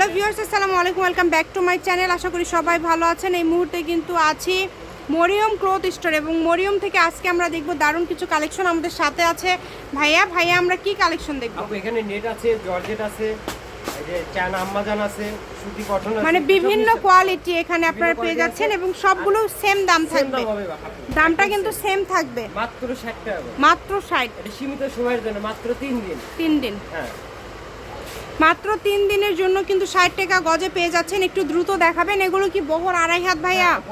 Hello viewers আসসালামু আলাইকুম। Welcome back to my channel আশা করি সবাই ভালো আছেন। এই মুহূর্তে কিন্তু আছি মরিয়ম ক্লোথ স্টোর এবং মরিয়ম থেকে আজকে আমরা দেখব দারুণ কিছু কালেকশন আমাদের সাথে আছে। ভাইয়া ভাইয়া আমরা কি কালেকশন দেখব? এখানে নেট আছে জর্জেট আছে এই যে চায়না আম্মাজান আছে সুতি কটন আছে মানে বিভিন্ন কোয়ালিটি এখানে আপনারা পেয়ে যাচ্ছেন এবং সবগুলো সেম দাম থাকবে। দামটা কিন্তু সেম থাকবে। মাত্র 60 টাকা মাত্র ষাট। সীমিত সময়ের জন্য মাত্র 3 দিন। তিন দিন। হ্যাঁ। মাত্র তিন দিনের জন্য কিন্তু ষাট টাকা গজে পেয়ে যাচ্ছেন। একটু দ্রুত দেখাবেন এগুলো কি বহর আড়াই হাত ভাইয়া? হাত।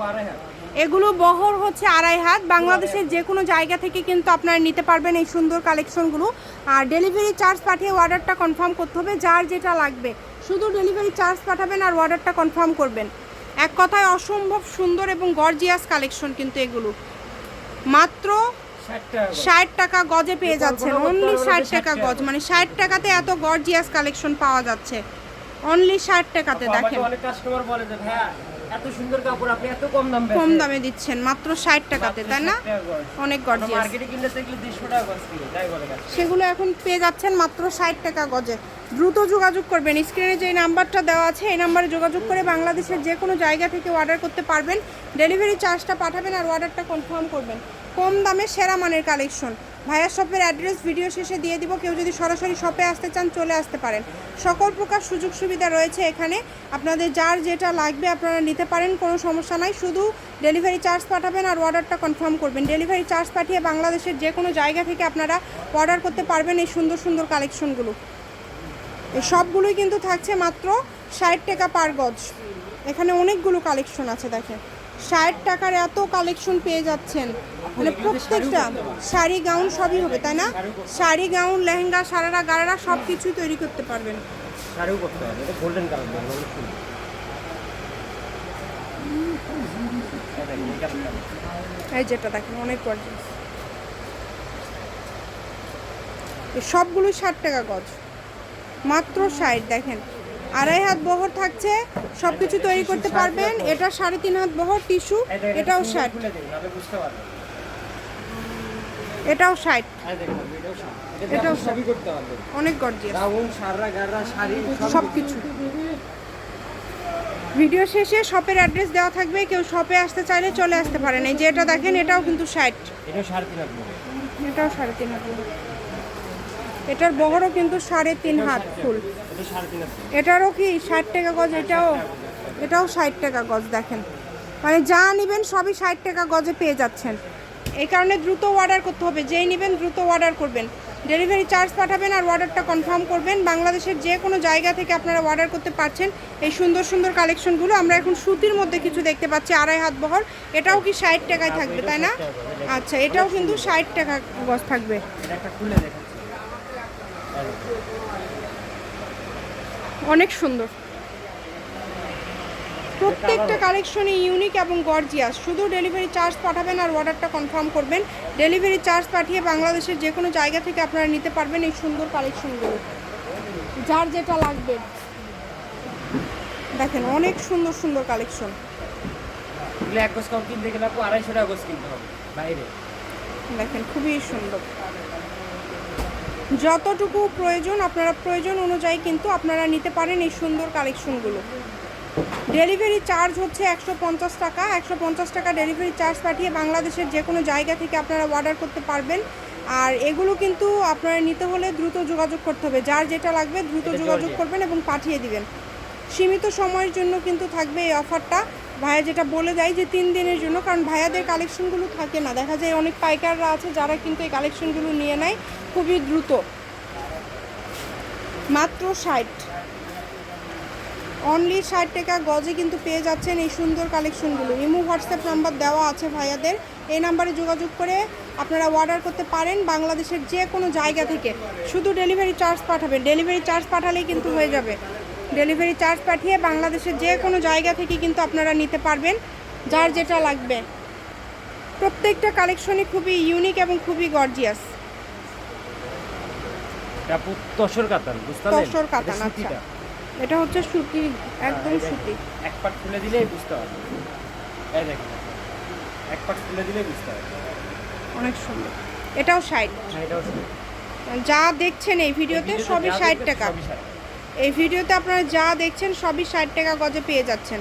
এগুলো বহর হচ্ছে আড়াই হাত। বাংলাদেশের যে কোনো জায়গা থেকে কিন্তু আপনারা নিতে পারবেন এই সুন্দর কালেকশনগুলো। আর ডেলিভারি চার্জ পাঠিয়ে অর্ডারটা কনফার্ম করতে হবে যার যেটা লাগবে। শুধু ডেলিভারি চার্জ পাঠাবেন আর অর্ডারটা কনফার্ম করবেন। এক কথায় অসম্ভব সুন্দর এবং গর্জিয়াস কালেকশন কিন্তু এগুলো। মাত্র 60 টাকা করে। ষাট টাকা গজে। পেয়ে যাচ্ছেন। অনলি ষাট টাকা গজ। মানে ষাট টাকাতে এত গর্জিয়াস কালেকশন পাওয়া যাচ্ছে। অনলি ষাট টাকাতে দেখেন। অনেক কাস্টমার বলে যে এত সুন্দর কাপড় আপনি এত কম দাম কম দামে দিচ্ছেন মাত্র ষাট টাকাতে তাই না? অনেক গর্জিয়াস মার্কেটে কিনলে দেখলে 200 টাকা গজ সেগুলো এখন পেয়ে যাচ্ছেন মাত্র ষাট টাকা গজে। দ্রুত যোগাযোগ করবেন। স্ক্রিনে যে নাম্বারটা দেওয়া আছে এই নাম্বারে যোগাযোগ করে বাংলাদেশের যে কোনো জায়গা থেকে অর্ডার করতে পারবেন। ডেলিভারি চার্জটা পাঠাবেন আর অর্ডারটা কনফার্ম করবেন। কম দামে সেরা মানের কালেকশন ভাইয়া শপের অ্যাড্রেস ভিডিও শেষে দিয়ে দিব। কেউ যদি সরাসরি শপে আসতে চান, চলে আসতে পারেন। সকল প্রকার সুযোগ সুবিধা রয়েছে এখানে। আপনাদের যার যেটা লাগবে আপনারা নিতে পারেন, কোনো সমস্যা নাই। শুধু ডেলিভারি চার্জ পাঠাবেন আর অর্ডারটা কনফার্ম করবেন। ডেলিভারি চার্জ পাঠিয়ে বাংলাদেশের যে কোনো জায়গা থেকে আপনারা অর্ডার করতে পারবেন এই সুন্দর সুন্দর কালেকশনগুলো এই সবগুলোই কিন্তু থাকছে মাত্র ষাট টাকা পার গজ। এখানে অনেকগুলো কালেকশন আছে, দেখেন। ষাট টাকার এত কালেকশন পেয়ে যাচ্ছেন। মানে প্রত্যেকটা শাড়ি গাউন সবই হবে তাই না? শাড়ি গাউন লেহেঙ্গা সারারা গারারা সব কিছুই তৈরি করতে পারবেন। শাড়িও করতে হবে এটা গোল্ডেন কালার এই যেটা দেখেন অনেক গর্জিয়াস সবগুলোই ষাট টাকা গজ। মাত্র ষাট দেখেন। আড়াই হাত বহর থাকছে সব কিছু তৈরি করতে পারবেন। এটা সাড়ে তিন হাত বহর টিস্যু এটাও এটা ষাট। এটাও ষাট। এটাও সবই করতে। অনেক গর্জিয়াস সাররা, গাররা, শাড়ি, সব কিছু ভিডিও শেষে শপের অ্যাড্রেস দেওয়া থাকবে। কেউ শপে আসতে চাইলে চলে আসতে পারেন। এই যে এটা দেখেন এটাও কিন্তু ষাট। এটাও সাড়ে তিন হাত এটাও সাড়ে তিন হাত এটার বহরও কিন্তু সাড়ে তিন হাত ফুল। এটারও কি ষাট টাকা গজ? এটাও এটাও ষাট টাকা গজ, দেখেন। মানে যা নেবেন সবই ষাট টাকা গজে পেয়ে যাচ্ছেন। এই কারণে দ্রুত অর্ডার করতে হবে। যেই নেবেন দ্রুত অর্ডার করবেন। ডেলিভারি চার্জ পাঠাবেন আর অর্ডারটা কনফার্ম করবেন। বাংলাদেশের যে কোনো জায়গা থেকে আপনারা অর্ডার করতে পারছেন, এই সুন্দর সুন্দর কালেকশনগুলো আমরা এখন সুতির মধ্যে কিছু দেখতে পাচ্ছি, আড়াই হাত বহর। এটাও কি ষাট টাকায় থাকবে, তাই না? আচ্ছা এটাও কিন্তু ষাট টাকা গজ থাকবে এটা একটা খুলে দেখাচ্ছি। অনেক সুন্দর। প্রত্যেকটা কালেকশনই ইউনিক এবং গর্জিয়াস শুধু ডেলিভারি চার্জ পাঠাবেন আর অর্ডারটা কনফার্ম করবেন। ডেলিভারি চার্জ পাঠিয়ে বাংলাদেশের যে কোনো জায়গা থেকে আপনারা নিতে পারবেন এই সুন্দর কালেকশনগুলো। যার যেটা লাগবে। দেখেন অনেক সুন্দর সুন্দর কালেকশন। এক কিনতে গেলে আড়াইশো টাকা গজ কিনতে হবে বাইরে। দেখেন খুবই সুন্দর। যতটুকু প্রয়োজন আপনারা প্রয়োজন অনুযায়ী কিন্তু আপনারা নিতে পারেন এই সুন্দর কালেকশনগুলো। ডেলিভারি চার্জ হচ্ছে একশো পঞ্চাশ টাকা। একশো পঞ্চাশ টাকা ডেলিভারি চার্জ পাঠিয়ে বাংলাদেশের যে কোনো জায়গা থেকে আপনারা অর্ডার করতে পারবেন। আর এগুলো কিন্তু আপনারা নিতে হলে দ্রুত যোগাযোগ করতে হবে। যার যেটা লাগবে দ্রুত যোগাযোগ করবেন এবং পাঠিয়ে দিবেন। সীমিত সময়ের জন্য কিন্তু থাকবে এই অফারটা ভাইয়া যেটা বলে দেয় যে তিন দিনের জন্য, কারণ ভাইয়াদের কালেকশনগুলো থাকে না। দেখা যায় অনেক পাইকাররা আছে যারা কিন্তু এই কালেকশনগুলো নিয়ে নেয় খুবই দ্রুত। মাত্র ষাট। অনলি ষাট টাকা গজে কিন্তু পেয়ে যাচ্ছেন এই সুন্দর কালেকশনগুলো ইমো হোয়াটসঅ্যাপ নাম্বার দেওয়া আছে ভাইয়াদের। এই নাম্বারে যোগাযোগ করে আপনারা অর্ডার করতে পারেন বাংলাদেশের যে কোনো জায়গা থেকে। শুধু ডেলিভারি চার্জ পাঠাবেন। ডেলিভারি চার্জ পাঠালেই কিন্তু হয়ে যাবে। ডেলিভারি চার্জ পাঠিয়ে বাংলাদেশের যে কোনো জায়গা থেকে কিন্তু আপনারা নিতে পারবেন যার যেটা লাগবে। প্রত্যেকটা কালেকশনই খুবই ইউনিক এবং খুবই গর্জিয়াস তসর কাতান বুঝতে তসর কাতান, এটা আচ্ছা। এটা হচ্ছে সুতি একদম সুতি। এক পাট খুলে দিলেই বুঝতে পারবেন। এই দেখেন এক পাট খুলে দিলেই বুঝতে পারবেন। অনেক সুন্দর। এটাও ষাট। হ্যাঁ এটাও সুতি। যা দেখছেন এই ভিডিওতে সবই ষাট টাকা। সবই 60 এই ভিডিওতে আপনারা যা দেখছেন সবই ষাট টাকা গজে পেয়ে যাচ্ছেন।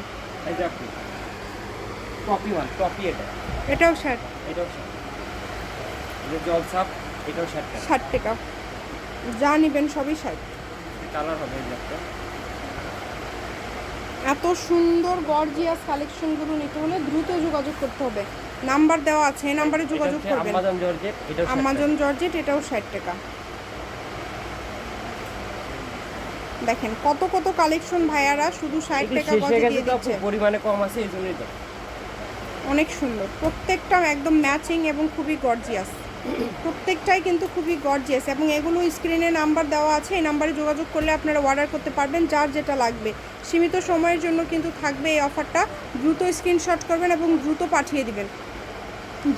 টপি ওয়ান টপি এটা। এটাও ষাট। এটাও ষাট। এটা জল সাপ এটাও ষাট টাকা। ষাট টাকা। যা নেবেন সবই ষাট। কালার হবে এই এত সুন্দর গর্জিয়াস কালেকশনগুলো নিতে হলে দ্রুত যোগাযোগ করতে হবে। নাম্বার দেওয়া আছে এই নাম্বারে যোগাযোগ করবেন। আমাজন জর্জেট এটাও ষাট টাকা। আমাজন জর্জেট এটাও ষাট টাকা দেখেন কত কত কালেকশন ভাইয়ারা শুধু ষাট টাকা গজে দিয়ে দিচ্ছে। পরিমাণে কম আছে এই জন্যই অনেক সুন্দর। প্রত্যেকটা একদম ম্যাচিং এবং খুবই গর্জিয়াস প্রত্যেকটাই কিন্তু খুবই গর্জিয়াস এবং এগুলো স্ক্রিনে নাম্বার দেওয়া আছে। এই নাম্বারে যোগাযোগ করলে আপনারা অর্ডার করতে পারবেন যার যেটা লাগবে। সীমিত সময়ের জন্য কিন্তু থাকবে এই অফারটা দ্রুত স্ক্রিনশট করবেন এবং দ্রুত পাঠিয়ে দিবেন।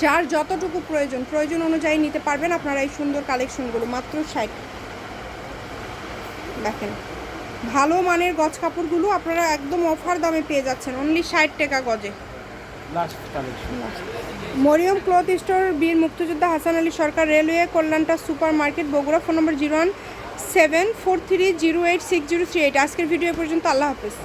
যার যতটুকু প্রয়োজন প্রয়োজন অনুযায়ী নিতে পারবেন আপনারা এই সুন্দর কালেকশনগুলো মাত্র ষাট। দেখেন। ভালো মানের গজ কাপড়গুলো আপনারা একদম অফার দামে পেয়ে যাচ্ছেন। অনলি ষাট টাকা গজে। মরিয়ম ক্লথ স্টোর বীর মুক্তিযোদ্ধা Hasan Ali Sarkar railway কল্যাণটা super market Bogura phone number zero one seven four three zero eight six zero three eight. আজকের ভিডিও পর্যন্ত আল্লাহ হাফেজ।